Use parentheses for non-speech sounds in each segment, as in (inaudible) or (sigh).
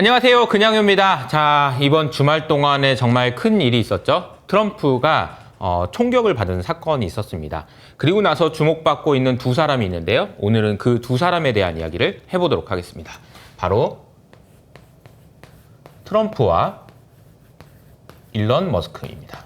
안녕하세요. 그냥입니다. 자, 이번 주말 동안에 정말 큰 일이 있었죠. 트럼프가 어, 총격을 받은 사건이 있었습니다. 그리고 나서 주목받고 있는 두 사람이 있는데요. 오늘은 그 두 사람에 대한 이야기를 해보도록 하겠습니다. 바로 트럼프와 일론 머스크입니다.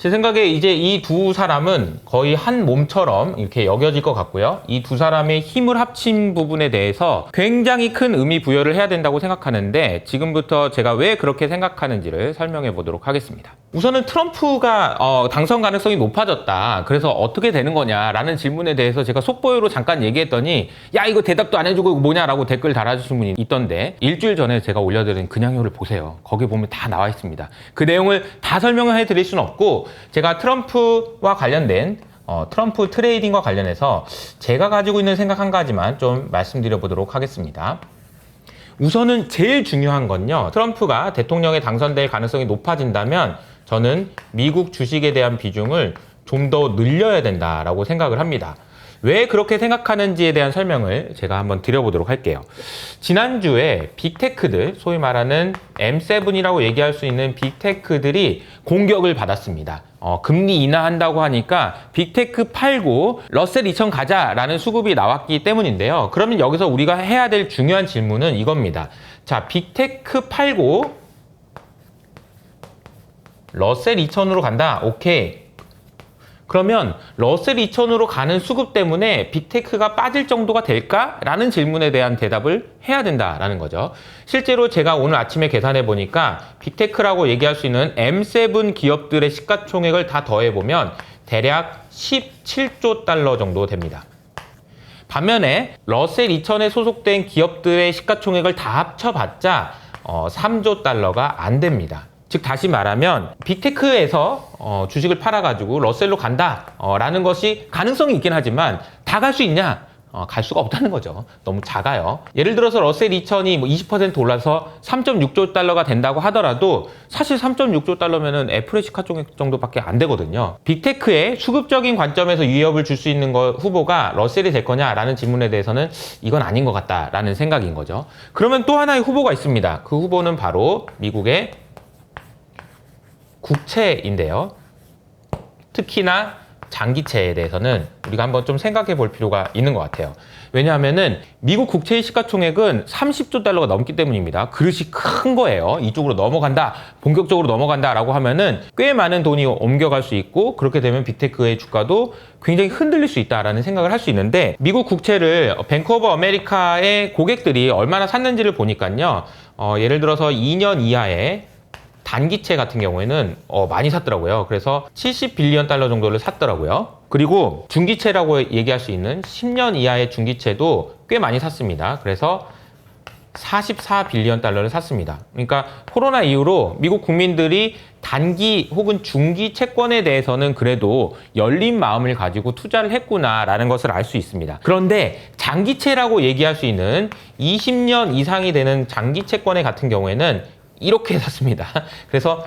제 생각에 이제 이 두 사람은 거의 한 몸처럼 이렇게 여겨질 것 같고요. 이 두 사람의 힘을 합친 부분에 대해서 굉장히 큰 의미 부여를 해야 된다고 생각하는데 지금부터 제가 왜 그렇게 생각하는지를 설명해 보도록 하겠습니다. 우선은 트럼프가 어, 당선 가능성이 높아졌다. 그래서 어떻게 되는 거냐라는 질문에 대해서 제가 속보여로 잠깐 얘기했더니 야 이거 대답도 안 해주고 뭐냐라고 댓글 달아주신 분이 있던데 일주일 전에 제가 올려드린 그냥요를 보세요. 거기 보면 다 나와 있습니다. 그 내용을 다 설명해 드릴 수는 없고 제가 트럼프와 관련된 어, 트럼프 트레이딩과 관련해서 제가 가지고 있는 생각 한 가지만 좀 말씀드려 보도록 하겠습니다. 우선은 제일 중요한 건요. 트럼프가 대통령에 당선될 가능성이 높아진다면 저는 미국 주식에 대한 비중을 좀 더 늘려야 된다라고 생각을 합니다. 왜 그렇게 생각하는지에 대한 설명을 제가 한번 드려보도록 할게요. 지난주에 빅테크들, 소위 말하는 M7이라고 얘기할 수 있는 빅테크들이 공격을 받았습니다. 어, 금리 인하한다고 하니까 빅테크 팔고 러셀 2000 가자라는 수급이 나왔기 때문인데요. 그러면 여기서 우리가 해야 될 중요한 질문은 이겁니다. 자, 빅테크 팔고 러셀 2000으로 간다. 오케이. 그러면 러셀 2000으로 가는 수급 때문에 빅테크가 빠질 정도가 될까라는 질문에 대한 대답을 해야 된다라는 거죠. 실제로 제가 오늘 아침에 계산해 보니까 빅테크라고 얘기할 수 있는 M7 기업들의 시가총액을 다 더해 보면 대략 17조 달러 정도 됩니다. 반면에 러셀 2000에 소속된 기업들의 시가총액을 다 합쳐봤자 어, 3조 달러가 안 됩니다. 즉 다시 말하면 빅테크에서 어, 주식을 팔아가지고 러셀로 간다라는 것이 가능성이 있긴 하지만 다 갈 수 있냐? 어, 갈 수가 없다는 거죠. 너무 작아요. 예를 들어서 러셀 2000이 뭐 20% 올라서 3.6조 달러가 된다고 하더라도 사실 3.6조 달러면은 애플의 시가총액 정도밖에 안 되거든요. 빅테크의 수급적인 관점에서 위협을 줄 수 있는 거 후보가 러셀이 될 거냐라는 질문에 대해서는 이건 아닌 것 같다라는 생각인 거죠. 그러면 또 하나의 후보가 있습니다. 그 후보는 바로 미국의 국채인데요. 특히나 장기채에 대해서는 우리가 한번 좀 생각해 볼 필요가 있는 것 같아요. 왜냐하면은 미국 국채의 시가총액은 30조 달러가 넘기 때문입니다. 그릇이 큰 거예요. 이쪽으로 넘어간다, 본격적으로 넘어간다라고 하면은 꽤 많은 돈이 옮겨갈 수 있고 그렇게 되면 빅테크의 주가도 굉장히 흔들릴 수 있다라는 생각을 할 수 있는데 미국 국채를 뱅크 오브 아메리카의 고객들이 얼마나 샀는지를 보니까요. 어, 예를 들어서 2년 이하의 단기채 같은 경우에는 어, 많이 샀더라고요. 그래서 70빌리언 달러 정도를 샀더라고요. 그리고 중기채라고 얘기할 수 있는 10년 이하의 중기채도 꽤 많이 샀습니다. 그래서 44빌리언 달러를 샀습니다. 그러니까 코로나 이후로 미국 국민들이 단기 혹은 중기 채권에 대해서는 그래도 열린 마음을 가지고 투자를 했구나라는 것을 알 수 있습니다. 그런데 장기채라고 얘기할 수 있는 20년 이상이 되는 장기 채권에 같은 경우에는 이렇게 샀습니다. 그래서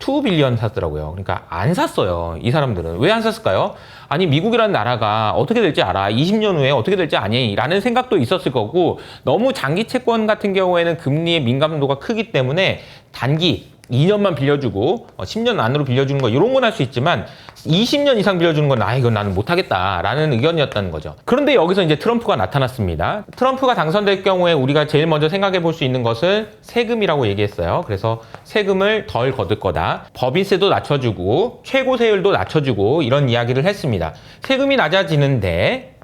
2 빌리언 샀더라고요. 그러니까 안 샀어요. 이 사람들은. 왜 안 샀을까요? 아니, 미국이라는 나라가 어떻게 될지 알아. 20년 후에 어떻게 될지 아니? 라는 생각도 있었을 거고, 너무 장기 채권 같은 경우에는 금리의 민감도가 크기 때문에 단기, 2년만 빌려주고 어, 10년 안으로 빌려주는 거 이런 건 할 수 있지만 20년 이상 빌려주는 건 아 이건 나는 못하겠다라는 의견이었다는 거죠. 그런데 여기서 이제 트럼프가 나타났습니다. 트럼프가 당선될 경우에 우리가 제일 먼저 생각해 볼 수 있는 것은 세금이라고 얘기했어요. 그래서 세금을 덜 거둘 거다. 법인세도 낮춰주고 최고 세율도 낮춰주고 이런 이야기를 했습니다. 세금이 낮아지는데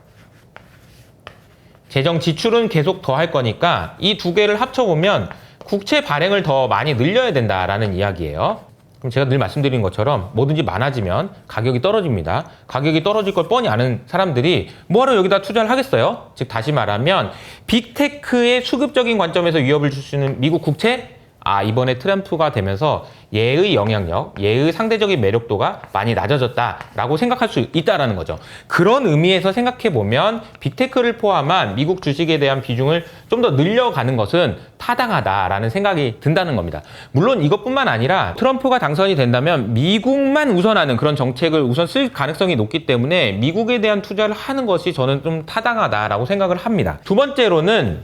재정 지출은 계속 더 할 거니까 이 두 개를 합쳐보면 국채 발행을 더 많이 늘려야 된다라는 이야기예요. 그럼 제가 늘 말씀드린 것처럼 뭐든지 많아지면 가격이 떨어집니다. 가격이 떨어질 걸 뻔히 아는 사람들이 뭐하러 여기다 투자를 하겠어요? 즉 다시 말하면 빅테크의 수급적인 관점에서 위협을 줄 수 있는 미국 국채 아, 이번에 트럼프가 되면서 얘의 영향력, 얘의 상대적인 매력도가 많이 낮아졌다라고 생각할 수 있다라는 거죠. 그런 의미에서 생각해 보면 빅테크를 포함한 미국 주식에 대한 비중을 좀 더 늘려가는 것은 타당하다라는 생각이 든다는 겁니다. 물론 이것뿐만 아니라 트럼프가 당선이 된다면 미국만 우선하는 그런 정책을 우선 쓸 가능성이 높기 때문에 미국에 대한 투자를 하는 것이 저는 좀 타당하다라고 생각을 합니다. 두 번째로는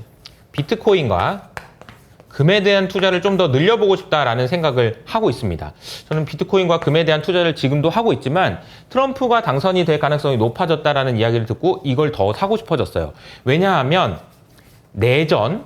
비트코인과 금에 대한 투자를 좀 더 늘려보고 싶다라는 생각을 하고 있습니다. 저는 비트코인과 금에 대한 투자를 지금도 하고 있지만 트럼프가 당선이 될 가능성이 높아졌다라는 이야기를 듣고 이걸 더 사고 싶어졌어요. 왜냐하면 내전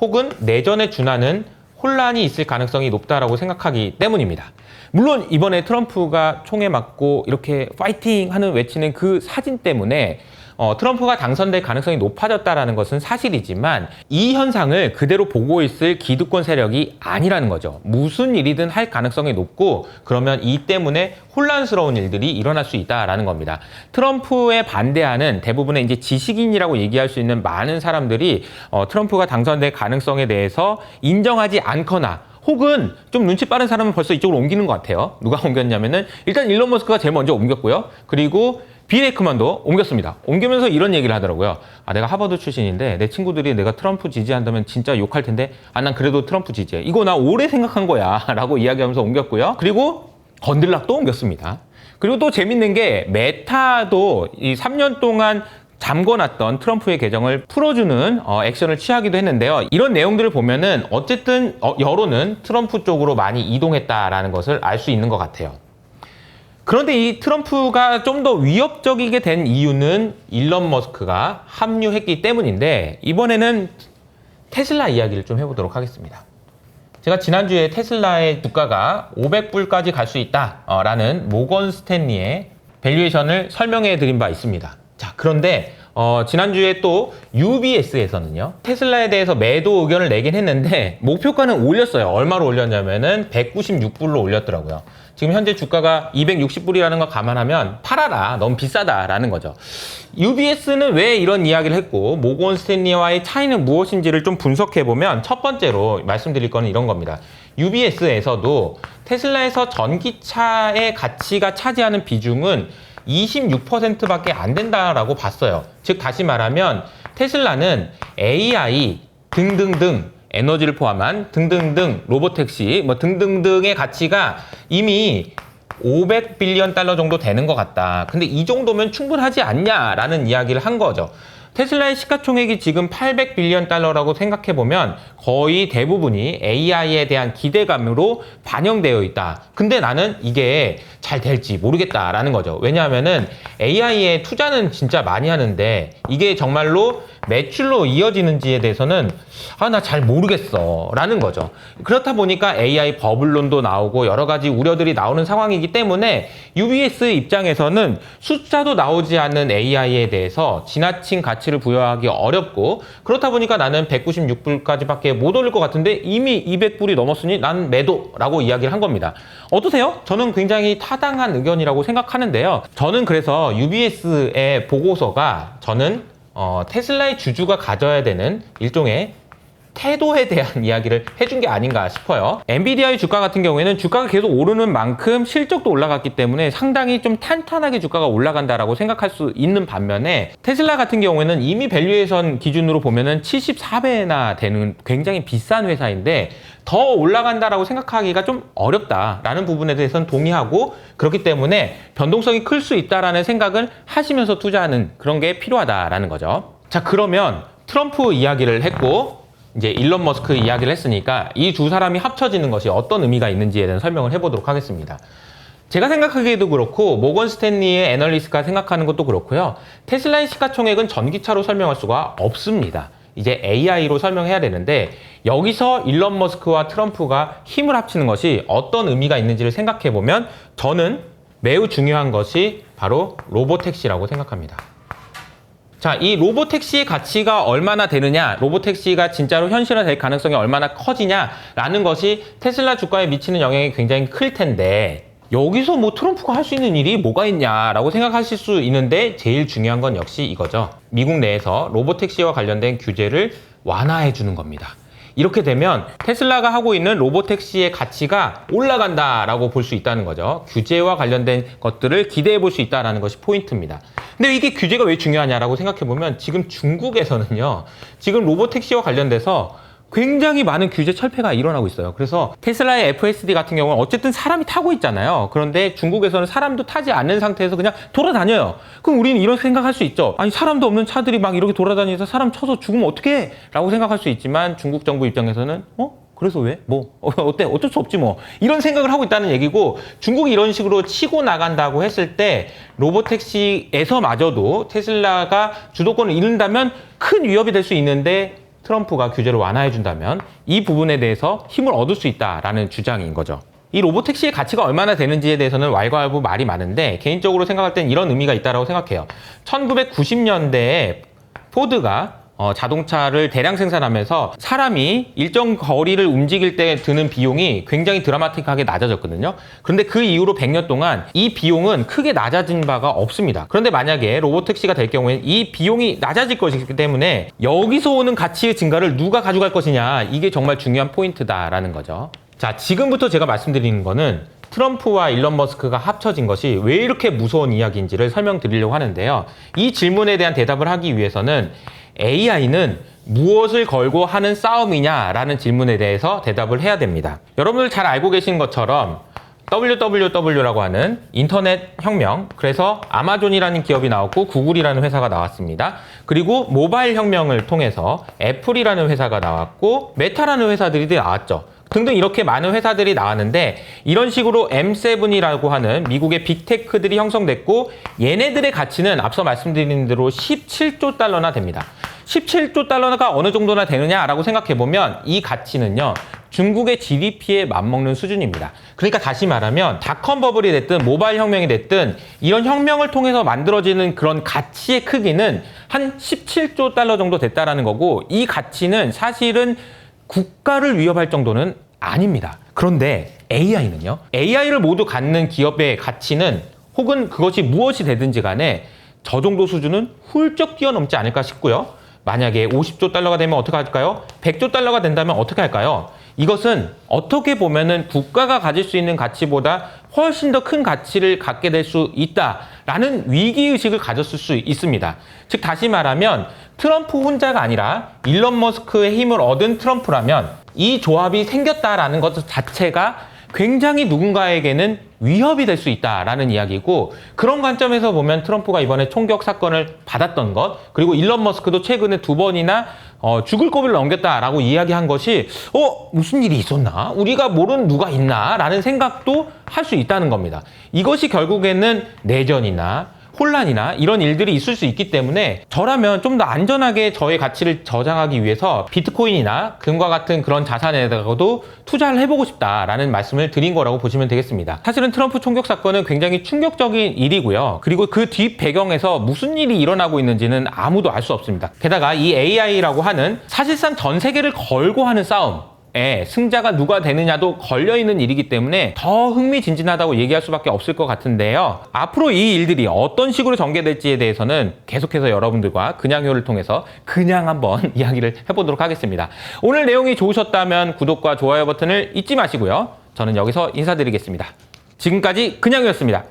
혹은 내전에 준하는 혼란이 있을 가능성이 높다라고 생각하기 때문입니다. 물론 이번에 트럼프가 총에 맞고 이렇게 파이팅 하는 외치는 그 사진 때문에 어, 트럼프가 당선될 가능성이 높아졌다라는 것은 사실이지만 이 현상을 그대로 보고 있을 기득권 세력이 아니라는 거죠. 무슨 일이든 할 가능성이 높고 그러면 이 때문에 혼란스러운 일들이 일어날 수 있다라는 겁니다. 트럼프에 반대하는 대부분의 이제 지식인이라고 얘기할 수 있는 많은 사람들이 어, 트럼프가 당선될 가능성에 대해서 인정하지 않거나 혹은 좀 눈치 빠른 사람은 벌써 이쪽으로 옮기는 것 같아요. 누가 옮겼냐면은 일단 일론 머스크가 제일 먼저 옮겼고요. 그리고 빌 에이크만도 옮겼습니다. 옮기면서 이런 얘기를 하더라고요. 아, 내가 하버드 출신인데 내 친구들이 내가 트럼프 지지한다면 진짜 욕할 텐데 아, 난 그래도 트럼프 지지해. 이거 나 오래 생각한 거야. (laughs) 라고 이야기하면서 옮겼고요. 그리고 건들락도 옮겼습니다. 그리고 또 재밌는 게 메타도 이 3년 동안 잠궈놨던 트럼프의 계정을 풀어주는 어, 액션을 취하기도 했는데요. 이런 내용들을 보면은 어쨌든 어, 여론은 트럼프 쪽으로 많이 이동했다라는 것을 알 수 있는 것 같아요. 그런데 이 트럼프가 좀 더 위협적이게 된 이유는 일론 머스크가 합류했기 때문인데 이번에는 테슬라 이야기를 좀 해보도록 하겠습니다. 제가 지난주에 테슬라의 주가가 500불까지 갈 수 있다라는 모건 스탠리의 밸류에이션을 설명해 드린 바 있습니다. 자, 그런데 어, 지난주에 또 UBS에서는요, 테슬라에 대해서 매도 의견을 내긴 했는데, (laughs) 목표가는 올렸어요. 얼마로 올렸냐면은 196불로 올렸더라고요. 지금 현재 주가가 260불이라는 걸 감안하면 팔아라. 너무 비싸다라는 거죠. UBS는 왜 이런 이야기를 했고, 모건 스탠리와의 차이는 무엇인지를 좀 분석해 보면 첫 번째로 말씀드릴 거는 이런 겁니다. UBS에서도 테슬라에서 전기차의 가치가 차지하는 비중은 26%밖에 안 된다라고 봤어요. 즉 다시 말하면 테슬라는 AI 등등등 에너지를 포함한 등등등 로보택시 뭐 등등등의 가치가 이미 500빌리언 달러 정도 되는 것 같다. 근데 이 정도면 충분하지 않냐라는 이야기를 한 거죠. 테슬라의 시가총액이 지금 800빌리언 달러라고 생각해 보면 거의 대부분이 AI에 대한 기대감으로 반영되어 있다. 근데 나는 이게 잘 될지 모르겠다라는 거죠. 왜냐하면은 AI에 투자는 진짜 많이 하는데 이게 정말로 매출로 이어지는지에 대해서는 아, 나 잘 모르겠어. 라는 거죠. 그렇다 보니까 AI 버블론도 나오고 여러 가지 우려들이 나오는 상황이기 때문에 UBS 입장에서는 숫자도 나오지 않는 AI에 대해서 지나친 가치를 부여하기 어렵고 그렇다 보니까 나는 196불까지밖에 못 올릴 것 같은데 이미 200불이 넘었으니 난 매도라고 이야기를 한 겁니다. 어떠세요? 저는 굉장히 타당한 의견이라고 생각하는데요. 저는 그래서 UBS의 보고서가 저는 어, 테슬라의 주주가 가져야 되는 일종의 태도에 대한 (laughs) 이야기를 해준 게 아닌가 싶어요. 엔비디아의 주가 같은 경우에는 주가가 계속 오르는 만큼 실적도 올라갔기 때문에 상당히 좀 탄탄하게 주가가 올라간다라고 생각할 수 있는 반면에 테슬라 같은 경우에는 이미 밸류에이션 기준으로 보면은 74배나 되는 굉장히 비싼 회사인데 더 올라간다라고 생각하기가 좀 어렵다라는 부분에 대해서는 동의하고 그렇기 때문에 변동성이 클 수 있다라는 생각을 하시면서 투자하는 그런 게 필요하다라는 거죠. 자, 그러면 트럼프 이야기를 했고 이제 일론 머스크 이야기를 했으니까 이 두 사람이 합쳐지는 것이 어떤 의미가 있는지에 대한 설명을 해보도록 하겠습니다. 제가 생각하기에도 그렇고 모건 스탠리의 애널리스트가 생각하는 것도 그렇고요. 테슬라의 시가총액은 전기차로 설명할 수가 없습니다. 이제 AI로 설명해야 되는데 여기서 일론 머스크와 트럼프가 힘을 합치는 것이 어떤 의미가 있는지를 생각해 보면 저는 매우 중요한 것이 바로 로보택시라고 생각합니다. 자, 이 로보택시의 가치가 얼마나 되느냐, 로보택시가 진짜로 현실화될 가능성이 얼마나 커지냐라는 것이 테슬라 주가에 미치는 영향이 굉장히 클 텐데, 여기서 뭐 트럼프가 할 수 있는 일이 뭐가 있냐라고 생각하실 수 있는데, 제일 중요한 건 역시 이거죠. 미국 내에서 로보택시와 관련된 규제를 완화해 주는 겁니다. 이렇게 되면 테슬라가 하고 있는 로보택시의 가치가 올라간다라고 볼 수 있다는 거죠. 규제와 관련된 것들을 기대해 볼 수 있다는 것이 포인트입니다. 근데 이게 규제가 왜 중요하냐라고 생각해 보면 지금 중국에서는요, 지금 로보택시와 관련돼서 굉장히 많은 규제 철폐가 일어나고 있어요. 그래서 테슬라의 FSD 같은 경우는 어쨌든 사람이 타고 있잖아요. 그런데 중국에서는 사람도 타지 않는 상태에서 그냥 돌아다녀요. 그럼 우리는 이런 생각할 수 있죠. 아니 사람도 없는 차들이 막 이렇게 돌아다니면서 사람 쳐서 죽으면 어떡해? 라고 생각할 수 있지만 중국 정부 입장에서는 어? 그래서 왜? 뭐 어, 어때? 어쩔 수 없지 뭐 이런 생각을 하고 있다는 얘기고 중국이 이런 식으로 치고 나간다고 했을 때 로보택시에서마저도 테슬라가 주도권을 잃는다면 큰 위협이 될 수 있는데 트럼프가 규제를 완화해 준다면 이 부분에 대해서 힘을 얻을 수 있다라는 주장인 거죠. 이 로보택시의 가치가 얼마나 되는지에 대해서는 왈가왈부 말이 많은데 개인적으로 생각할 땐 이런 의미가 있다고 생각해요. 1990년대에 포드가 어, 자동차를 대량 생산하면서 사람이 일정 거리를 움직일 때 드는 비용이 굉장히 드라마틱하게 낮아졌거든요. 그런데 그 이후로 100년 동안 이 비용은 크게 낮아진 바가 없습니다. 그런데 만약에 로보택시가 될 경우에는 이 비용이 낮아질 것이기 때문에 여기서 오는 가치의 증가를 누가 가져갈 것이냐 이게 정말 중요한 포인트다라는 거죠. 자, 지금부터 제가 말씀드리는 거는 트럼프와 일론 머스크가 합쳐진 것이 왜 이렇게 무서운 이야기인지를 설명드리려고 하는데요. 이 질문에 대한 대답을 하기 위해서는 AI는 무엇을 걸고 하는 싸움이냐라는 질문에 대해서 대답을 해야 됩니다. 여러분들 잘 알고 계신 것처럼 WWW라고 하는 인터넷 혁명, 그래서 아마존이라는 기업이 나왔고 구글이라는 회사가 나왔습니다. 그리고 모바일 혁명을 통해서 애플이라는 회사가 나왔고 메타라는 회사들이 나왔죠. 등등 이렇게 많은 회사들이 나왔는데 이런 식으로 M7이라고 하는 미국의 빅테크들이 형성됐고 얘네들의 가치는 앞서 말씀드린 대로 17조 달러나 됩니다. 17조 달러가 어느 정도나 되느냐라고 생각해 보면 이 가치는요. 중국의 GDP에 맞먹는 수준입니다. 그러니까 다시 말하면 닷컴 버블이 됐든 모바일 혁명이 됐든 이런 혁명을 통해서 만들어지는 그런 가치의 크기는 한 17조 달러 정도 됐다라는 거고 이 가치는 사실은 국가를 위협할 정도는 아닙니다. 그런데 AI는요? AI를 모두 갖는 기업의 가치는 혹은 그것이 무엇이 되든지 간에 저 정도 수준은 훌쩍 뛰어넘지 않을까 싶고요. 만약에 50조 달러가 되면 어떻게 할까요? 100조 달러가 된다면 어떻게 할까요? 이것은 어떻게 보면은 국가가 가질 수 있는 가치보다 훨씬 더 큰 가치를 갖게 될 수 있다라는 위기의식을 가졌을 수 있습니다. 즉, 다시 말하면 트럼프 혼자가 아니라 일론 머스크의 힘을 얻은 트럼프라면 이 조합이 생겼다라는 것 자체가 굉장히 누군가에게는 위협이 될 수 있다라는 이야기고 그런 관점에서 보면 트럼프가 이번에 총격 사건을 받았던 것 그리고 일론 머스크도 최근에 두 번이나 어, 죽을 고비를 넘겼다라고 이야기한 것이 어 무슨 일이 있었나 우리가 모르는 누가 있나라는 생각도 할 수 있다는 겁니다. 이것이 결국에는 내전이나 혼란이나 이런 일들이 있을 수 있기 때문에 저라면 좀 더 안전하게 저의 가치를 저장하기 위해서 비트코인이나 금과 같은 그런 자산에다가도 투자를 해보고 싶다라는 말씀을 드린 거라고 보시면 되겠습니다. 사실은 트럼프 총격 사건은 굉장히 충격적인 일이고요. 그리고 그 뒷 배경에서 무슨 일이 일어나고 있는지는 아무도 알 수 없습니다. 게다가 이 AI라고 하는 사실상 전 세계를 걸고 하는 싸움 에 승자가 누가 되느냐도 걸려있는 일이기 때문에 더 흥미진진하다고 얘기할 수밖에 없을 것 같은데요. 앞으로 이 일들이 어떤 식으로 전개될지에 대해서는 계속해서 여러분들과 그냥요를 통해서 그냥 한번 (laughs) 이야기를 해보도록 하겠습니다. 오늘 내용이 좋으셨다면 구독과 좋아요 버튼을 잊지 마시고요. 저는 여기서 인사드리겠습니다. 지금까지 그냥이었습니다.